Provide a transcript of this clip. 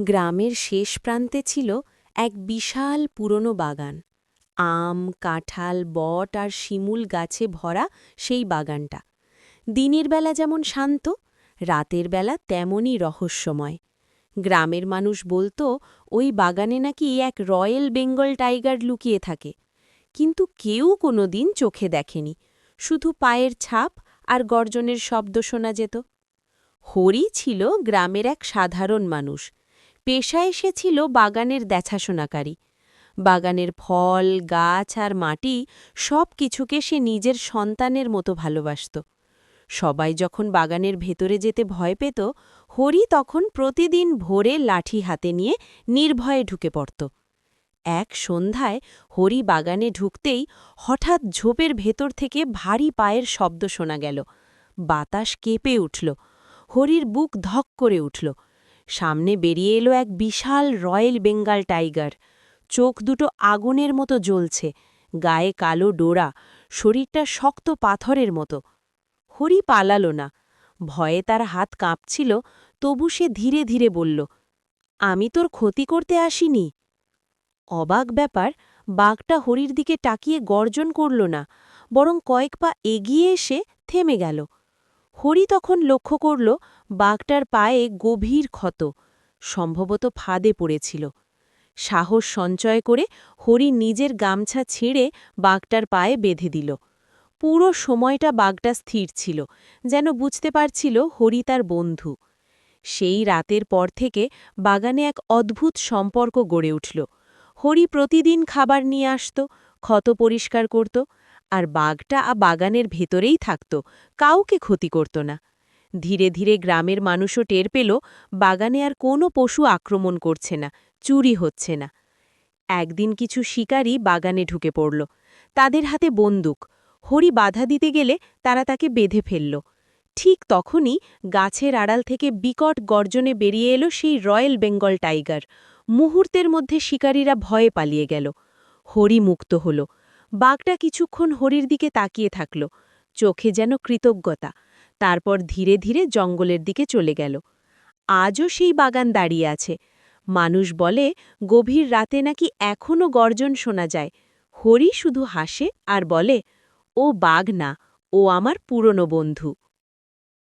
গ্রামের শেষ প্রান্তে ছিল এক বিশাল পুরনো বাগান। আম, কাঁঠাল, বট আর শিমুল গাছে ভরা সেই বাগানটা। দিনের বেলা যেমন শান্ত, রাতের বেলা তেমনই রহস্যময়। গ্রামের মানুষ বলতো, ওই বাগানে নাকি এক রয়্যাল বেঙ্গল টাইগার লুকিয়ে থাকে। কিন্তু কেউ কোনো দিন চোখে দেখেনি। শুধু পায়ের ছাপ আর গর্জনের শব্দ শোনা যেত। হরি ছিল গ্রামের এক সাধারণ মানুষ। পেশায় সে ছিল বাগানের দেখাশোনাকারী। বাগানের ফল, গাছ আর মাটি সব কিছুকে সে নিজের সন্তানের মতো ভালোবাসত। সবাই যখন বাগানের ভেতরে যেতে ভয় পেত, হরি তখন প্রতিদিন ভোরে লাঠি হাতে নিয়ে নির্ভয়ে ঢুকে পড়ত। এক সন্ধ্যায় হরি বাগানে ঢুকতেই হঠাৎ ঝোপের ভেতর থেকে ভারী পায়ের শব্দ শোনা গেল। বাতাস কেঁপে উঠল। হরির বুক ধক করে উঠল। সামনে বেরিয়ে এলো এক বিশাল রয়্যাল বেঙ্গাল টাইগার। চোখ দুটো আগুনের মতো জ্বলছে, গায়ে কালো ডোরা, শরীরটা শক্ত পাথরের মতো। হরি পালালো না, ভয়ে তার হাত কাঁপছিল, তবু সে ধীরে ধীরে বলল, আমি তোর ক্ষতি করতে আসিনি। অবাক ব্যাপার, বাঘটা হরির দিকে টাকিয়ে গর্জন করল না, বরং কয়েক পা এগিয়ে এসে থেমে গেল। হরি তখন লক্ষ্য করল বাঘটার পায়ে গভীর ক্ষত, সম্ভবত ফাঁদে পড়েছিল। সাহস সঞ্চয় করে হরি নিজের গামছা ছিঁড়ে বাঘটার পায়ে বেঁধে দিল। পুরো সময়টা বাঘটা স্থির ছিল, যেন বুঝতে পারছিল হরি তার বন্ধু। সেই রাতের পর থেকে বাগানে এক অদ্ভুত সম্পর্ক গড়ে উঠল। হরি প্রতিদিন খাবার নিয়ে আসত, ক্ষত পরিষ্কার করত আর বাঘটা আ বাগানের ভেতরেই থাকত, কাউকে ক্ষতি করত না। ধীরে ধীরে গ্রামের মানুষও টের পেল, বাগানে আর কোনো পশু আক্রমণ করছে না, চুরি হচ্ছে না। একদিন কিছু শিকারী বাগানে ঢুকে পড়ল। তাদের হাতে বন্দুক। হরি বাধা দিতে গেলে তারা তাকে বেঁধে ফেলল। ঠিক তখনই গাছের আড়াল থেকে বিকট গর্জনে বেরিয়ে এলো সেই রয়্যাল বেঙ্গল টাইগার। মুহূর্তের মধ্যে শিকারীরা ভয়ে পালিয়ে গেল। হরি মুক্ত হল। বাঘটা কিছুক্ষণ হরির দিকে তাকিয়ে থাকল, চোখে যেন কৃতজ্ঞতা, তারপর ধীরে ধীরে জঙ্গলের দিকে চলে গেল। আজও সেই বাগান দাঁড়িয়ে আছে। মানুষ বলে, গভীর রাতে নাকি এখনও গর্জন শোনা যায়। হরি শুধু হাসে আর বলে, ও বাঘ না, ও আমার পুরনো বন্ধু।